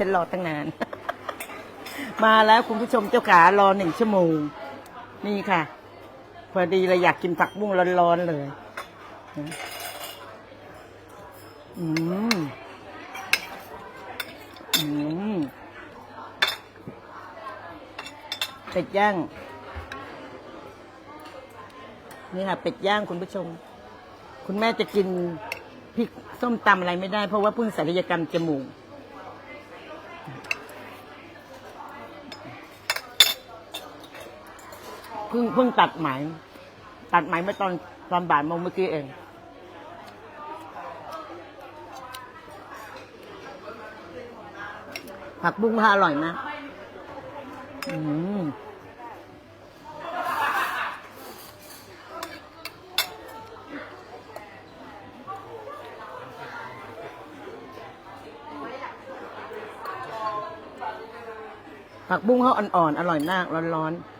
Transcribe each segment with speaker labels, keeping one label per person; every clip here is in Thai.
Speaker 1: ฉันรอตั้งนาน มาแล้วคุณผู้ชมเจ้าขารอหนึ่งชั่วโมง นี่ค่ะ พอดีเลยอยากกินผักบุ้งร้อนๆเลย อืม อืมเป็ดย่าง นี่ค่ะ เป็ดย่างคุณผู้ชม คุณแม่จะกินพริกส้มตำอะไรไม่ได้เพราะว่าเพิ่งศัลยกรรมจมูก พิ่งเพิ่งตัดไหม ตัดไหมเมื่อตอนตอนบ่ายโมงเมื่อกี้เอง ผักบุ้งพาอร่อยมากอืมผักบุ้งเขาอ่อนๆอร่อยมากร้อนๆ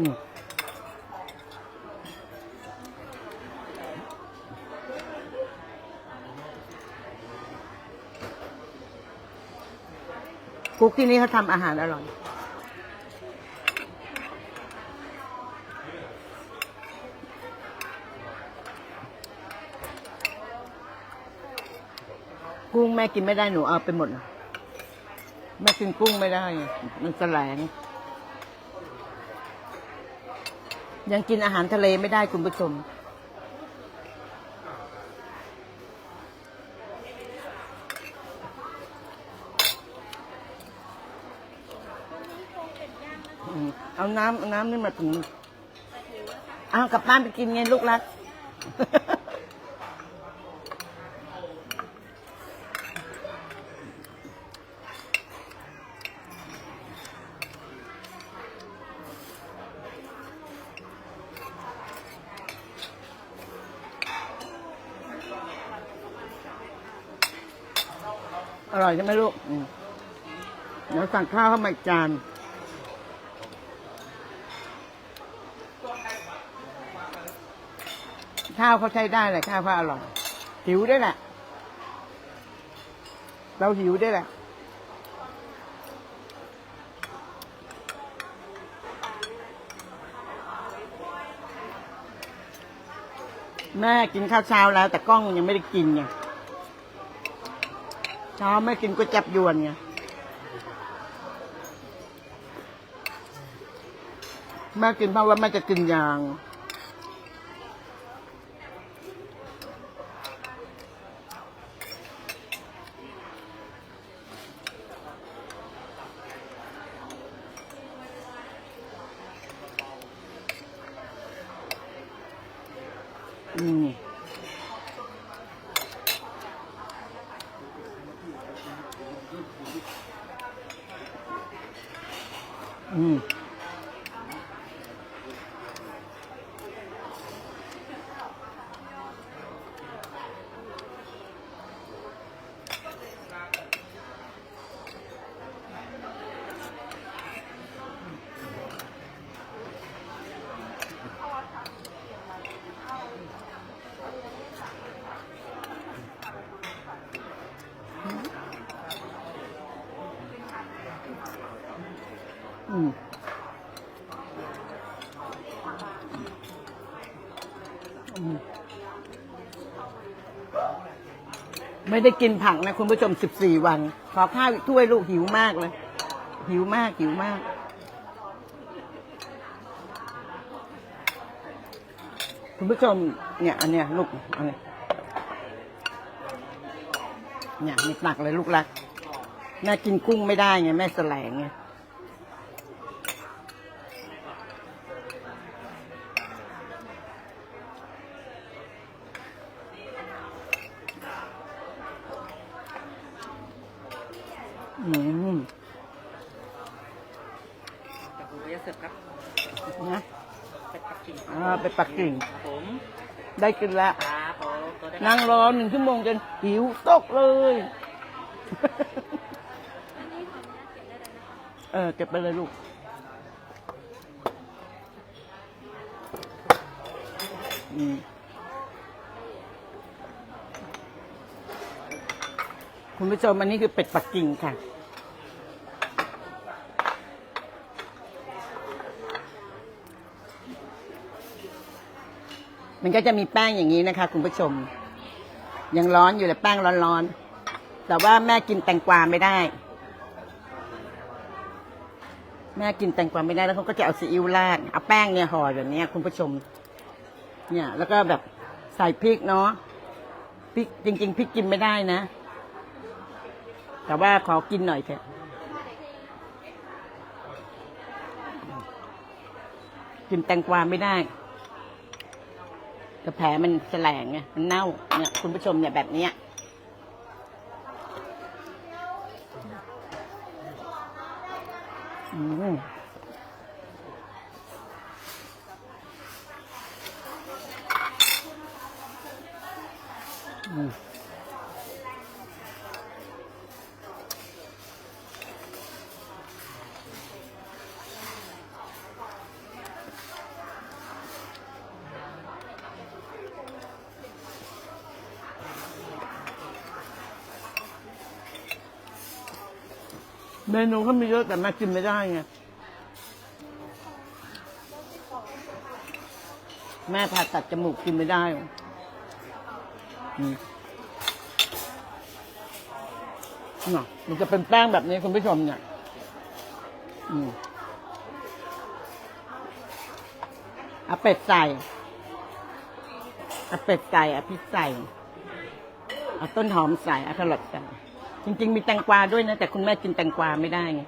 Speaker 1: กุ๊กที่นี่เขาทำอาหารอร่อย กุ้งแม่กินไม่ได้หนูเอาไปหมดแม่กินกุ้งไม่ได้ มันแสลง ยังกินอาหารทะเลไม่ได้คุณผู้ชม เอาน้ำเอาน้ำนี่มาถึงเอากลับบ้านไปกินไงลูกรัก ร่อยใช่ไหมลูกเดี๋ยวสั่งข้าวเข้ามาอีกจานข้าวเขาใช้ได้แหละข้าวเขาอร่อยหิวได้แหละ เราหิวได้แหละแม่กินข้าวเช้าแล้ว แต่กล้องยังไม่ได้กินไง เช้าไม่กินก๋วยจับยวนไงแม่กินเพราะว่าแม่จะกินยางอืม อืม อืม อืม ไม่ได้กินผักนะคุณผู้ชมสิบสี่วัน ขอข้าวอีกถ้วยลูกหิวมากเลย หิวมากหิวมาก คุณผู้ชมเนี่ยอันเนี้ยลูกอันนี้เนี่ยมีตักเลยลูกรักแม่กินกุ้งไม่ได้ไงแม่แสลงไง อืม
Speaker 2: กับคุณเยสเสิร์ฟครับ
Speaker 1: นะ
Speaker 2: เป็ดปักกิ่ง
Speaker 1: อ่าไปปักกิ่ง
Speaker 2: ครับผม
Speaker 1: ได้กินแล้ว
Speaker 2: ครับผมตัวได้
Speaker 1: นั่งรอหนึ่งชั่วโมงจนหิวตกเลย
Speaker 3: อันนี้ขออนุญาตเก็บได้เลยนะคะ
Speaker 1: เออเก็บไปเลยลูก อืมคุณผู้ชมอันนี้คือเป็ดปักกิ่งค่ะ มันก็จะมีแป้งอย่างนี้นะคะ คุณผู้ชม ยังร้อนอยู่เลยแป้งร้อนๆ แต่ว่าแม่กินแตงกวาไม่ได้ แม่กินแตงกวาไม่ได้แล้วเขาก็จะเอาซีอิ๊วราดเอาแป้งเนี่ยห่อแบบนี้คุณผู้ชม เนี่ย แล้วก็แบบใส่พริกเนาะพริกจริง ๆพริกกินไม่ได้นะ แต่ว่าขอกินหน่อยเถอะกินแตงกวาไม่ได้ แต่แผลมันแสลงไงมันเน่าเนี่ยคุณผู้ชมเนี่ยแบบเนี้ยอืมอืม เมนูเขามีเยอะแต่แม่กินไม่ได้ไง แม่ผ่าตัดจมูกกินไม่ได้อืมเนาะมันจะเป็นแป้งแบบนี้คุณผู้ชมเนี่ยอืมเอาเป็ดใส่เอาเป็ดใส่เอาพริกใส่เอาต้นหอมใส่เอาแครอทใส่ จริง ๆ มีแตงกวาด้วยนะ แต่คุณแม่กินแตงกวาไม่ได้ไง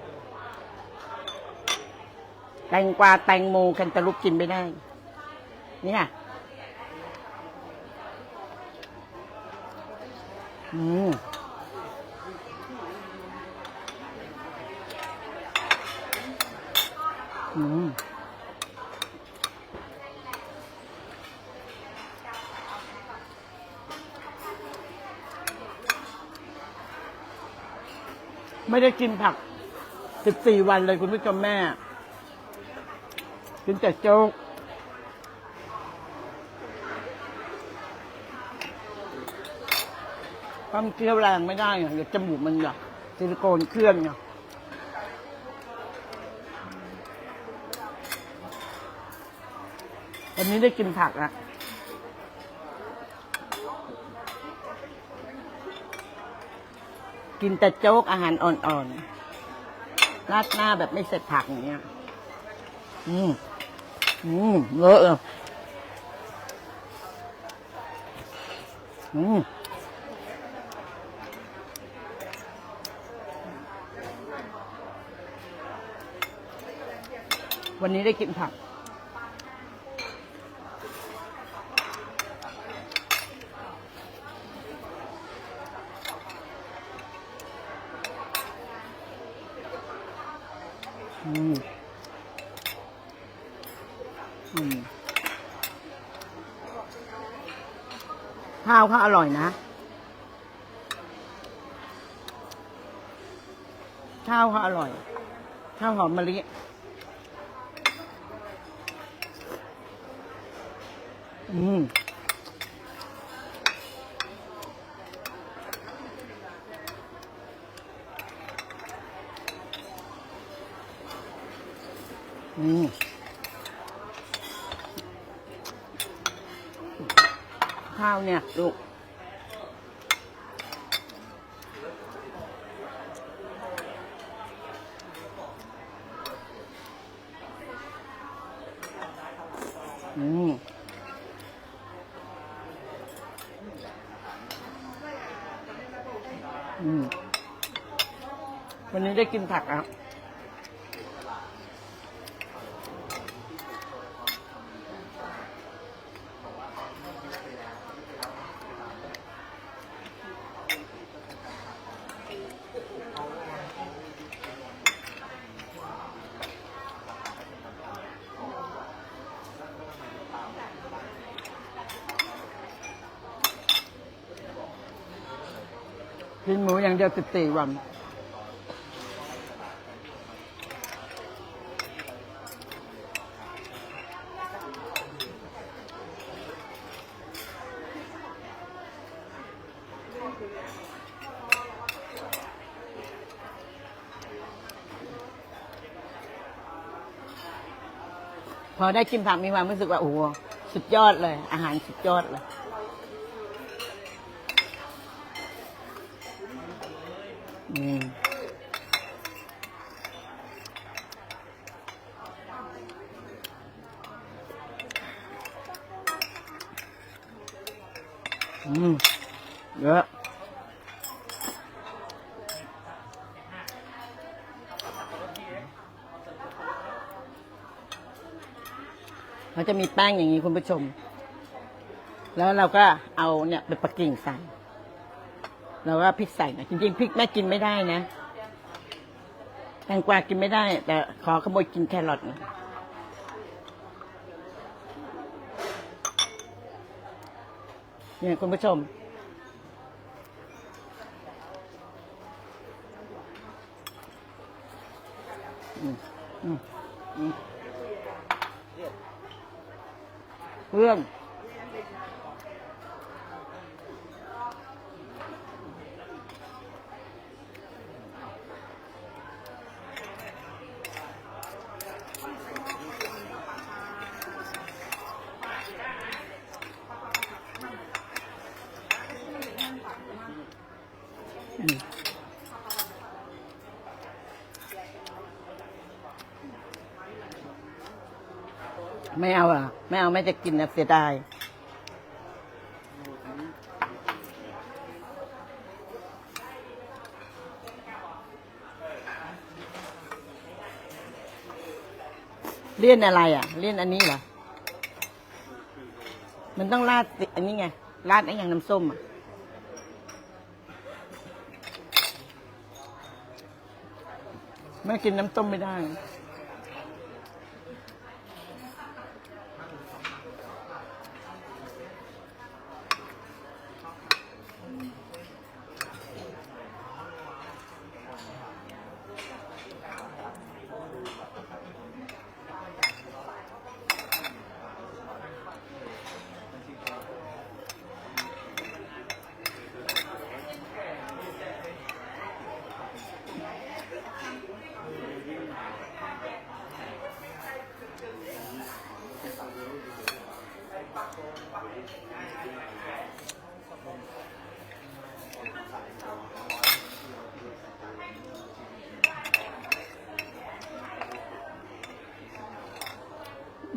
Speaker 1: แตงกวาแตงโมแคนตาลูปกินไม่ได้ เนี่ยอืมอืม ไม่ได้กินผักสิบสี่วันเลยคุณผู้ชมแม่ กินแต่โจ๊ก ความเคี้ยวแรงไม่ได้ไงเดี๋ยวจมูกมันแบบซิลิโคนเคลื่อนไงวันนี้ได้กินผักอะ กินแต่โจ๊กอาหารอ่อนๆราดหน้าแบบไม่เสร็จผักอย่างเงี้ย อืม อืมเลอะเลยอืมวันนี้ได้กินผัก อืม อืม ข้าวเขาอร่อยนะ ข้าวเขาอร่อย ข้าวหอมมะลิอืม อืม ข้าว เนี่ยลูกอืมอืมวันนี้ได้กินผักอะ กินหมูอย่างเดียวสิบสี่วัน พอได้กินผักมีความรู้สึกว่าโอ้โหสุดยอดเลย อาหารสุดยอดเลย อืมอืมเยอะมันจะมีแป้งอย่างนี้คุณผู้ชม แล้วเราก็เอาเนี่ยไปประกิ่งใส่ เราก็พริกใส่นะจริงๆพริกแม่กินไม่ได้นะแตงกวากินไม่ได้ แต่ขอขโมยกินแครอทนะเนี่ยคุณผู้ชม อืมอืมอืมเพื่อน ไม่เอาอะไม่เอาแม่จะกินนะเสียดายเลี่ยนอะไรอะ เลี่ยนอันนี้เหรอ มันต้องราดสิอันนี้ไง ราดไอ้อย่างน้ำส้มอะ ไม่กินน้ำส้มไม่ได้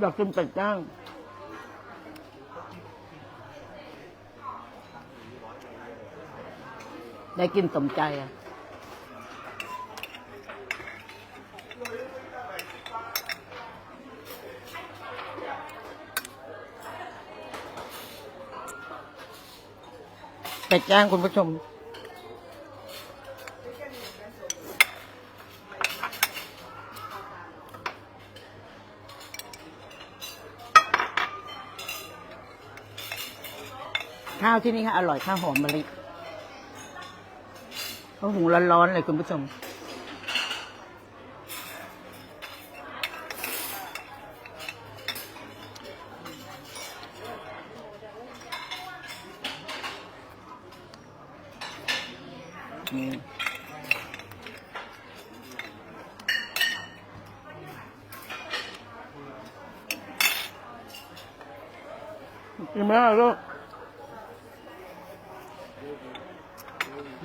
Speaker 1: ดอกกินเป็ดย่างได้กินสมใจอะเป็ดย่างคุณผู้ชมาวที่นี่ค่ะอร่อยข้าวหอมมะลิเขาหุงร้อนๆเลยคุณผู้ชมอืมกินไหมล่ะลูก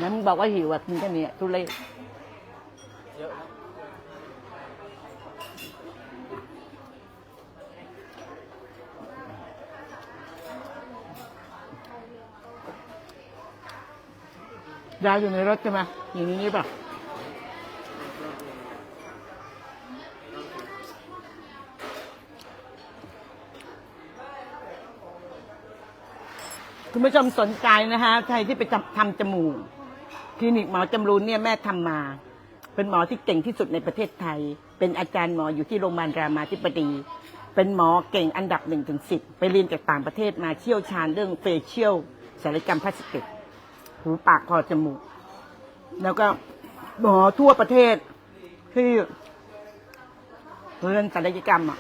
Speaker 1: นั้นบอกว่าหิวอะกินแค่นี้ทุเรศยายอยู่ในรถใช่ไหมอยู่ในนี้ป่ะคุณผู้ชมสนใจนะคะใครที่ไปทำจมูก คลินิกหมอจำรูนเนี่ยแม่ทำมา เป็นหมอที่เก่งที่สุดในประเทศไทย เป็นอาจารย์หมออยู่ที่โรงพยาบาลรามาธิบดี เป็นหมอเก่งอันดับหนึ่งถึงสิบไปเรียนจากต่างประเทศมาเชี่ยวชาญเรื่องเฟเชียลศัลยกรรมพลาสติกหูปากคอจมูก แล้วก็หมอทั่วประเทศที่เรียนศัลยกรรมอะ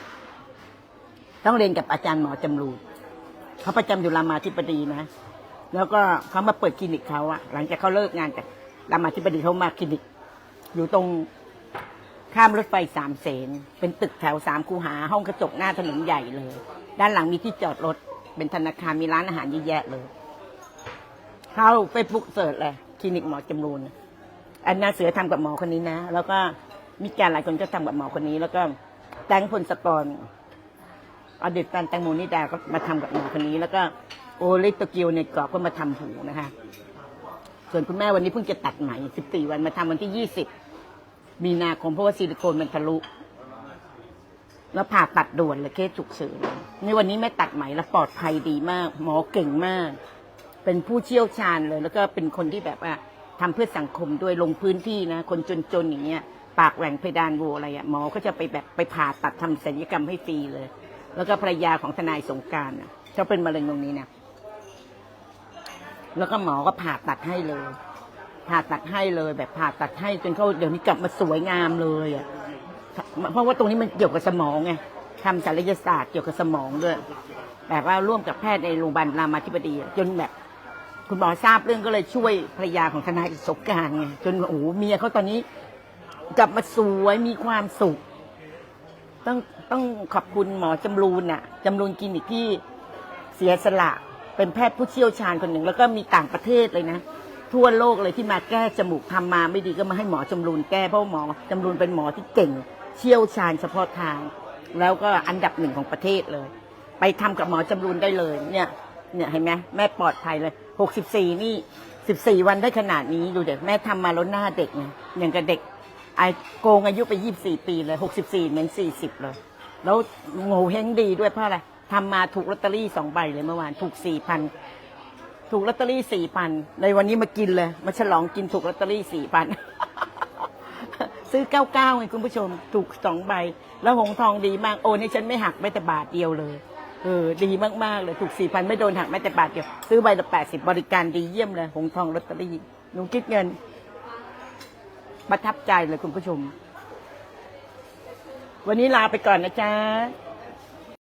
Speaker 1: ต้องเรียนกับอาจารย์หมอจำรูนเขาประจำอยู่รามาธิบดีนะ แล้วก็เขามาเปิดคลินิกเขาอะหลังจากเขาเลิกงานจากรามาธิบดีเขามาคลินิก อยู่ตรงข้ามรถไฟสามเสนเป็นตึกแถวสามคูหา ห้องกระจกหน้าถนนใหญ่เลย ด้านหลังมีที่จอดรถ เป็นธนาคารมีร้านอาหารเยอะแยะเลย เข้าไปปลุกเสิร์ชเลยคลินิกหมอจำรูนอันนาเสือทำกับหมอคนนี้นะ แล้วก็มีการหลายคนก็ทำกับหมอคนนี้ แล้วก็แตงพลสกรอดีตแฟนแตงโมนิดาก็มาทำกับหมอคนนี้ แล้วก็ โอลิตเกียวในกรอบก็มาทำหูนะคะ ส่วนคุณแม่วันนี้เพิ่งจะตัดไหม14วันมาทำวันที่20มีนาคมเพราะว่าซิลิโคนมันทะลุ แล้วผ่าตัดด่วนเลยเคสฉุกเฉินในวันนี้แม่ตัดไหมแล้วปลอดภัยดีมาก หมอเก่งมาก เป็นผู้เชี่ยวชาญเลย แล้วก็เป็นคนที่แบบว่าทำเพื่อสังคมด้วยลงพื้นที่นะ คนจนๆอย่างเงี้ย ปากแหว่งเพดานโหวอะไรอะหมอก็จะไปแบบไปผ่าตัดทำศัลยกรรมให้ฟรีเลย แล้วก็ภรรยาของทนายสงการนะเขาเป็นมะเร็งตรงนี้นะ แล้วก็หมอก็ผ่าตัดให้เลย ผ่าตัดให้เลย แบบผ่าตัดให้จนเขาเดี๋ยวนี้กลับมาสวยงามเลยอะเพราะว่าตรงนี้มันเกี่ยวกับสมองไงทำศัลยศาสตร์เกี่ยวกับสมองด้วยแบบว่าร่วมกับแพทย์ในโรงพยาบาลรามาธิบดีจนแบบคุณหมอทราบเรื่องก็เลยช่วยภรรยาของทนายสงการไงจนโอ้โหเมียเขาตอนนี้กลับมาสวยมีความสุข ต้องต้องขอบคุณหมอจำรูนน่ะจำรูนคลินิกที่เสียสละ เป็นแพทย์ผู้เชี่ยวชาญคนหนึ่ง แล้วก็มีต่างประเทศเลยนะ ทั่วโลกเลยที่มาแก้จมูกทำมาไม่ดีก็มาให้หมอจำรูนแก้เพราะหมอจำรูนเป็นหมอที่เก่ง เชี่ยวชาญเฉพาะทาง แล้วก็อันดับหนึ่งของประเทศเลย ไปทำกับหมอจำรูนได้เลยเนี่ยเนี่ยเห็นไหมแม่ปลอดภัยเลยหกสิบสี่นี่สิบสี่วันได้ขนาดนี้ดูเด็กแม่ทำมาแล้วหน้าเด็กไงอย่างกับเด็กไอโกงอายุไปยี่สี่ปีเลยหกสิบสี่เหมือนสี่สิบเลย แล้วโง่เฮงดีด้วยเพราะอะไร ทำมาถูกลอตเตอรี่สองใบเลยเมื่อวานถูกสี่พันถูกลอตเตอรี่สี่พันเลยวันนี้มากินเลยมาฉลองกินถูกลอตเตอรี่สี่พันซื้อเก้าเก้าไงคุณผู้ชมถูกสองใบ แล้วหงทองดีมากโอนให้ฉันไม่หักแม้แต่บาทเดียวเลยเออดีมากๆเลยถูกสี่พันไม่โดนหักแม้แต่บาทเดียวซื้อใบละแปดสิบบริการดีเยี่ยมเลยหงทองลอตเตอรี่หนูคิดเงินประทับใจเลยคุณผู้ชม วันนี้ลาไปก่อนนะจ๊ะ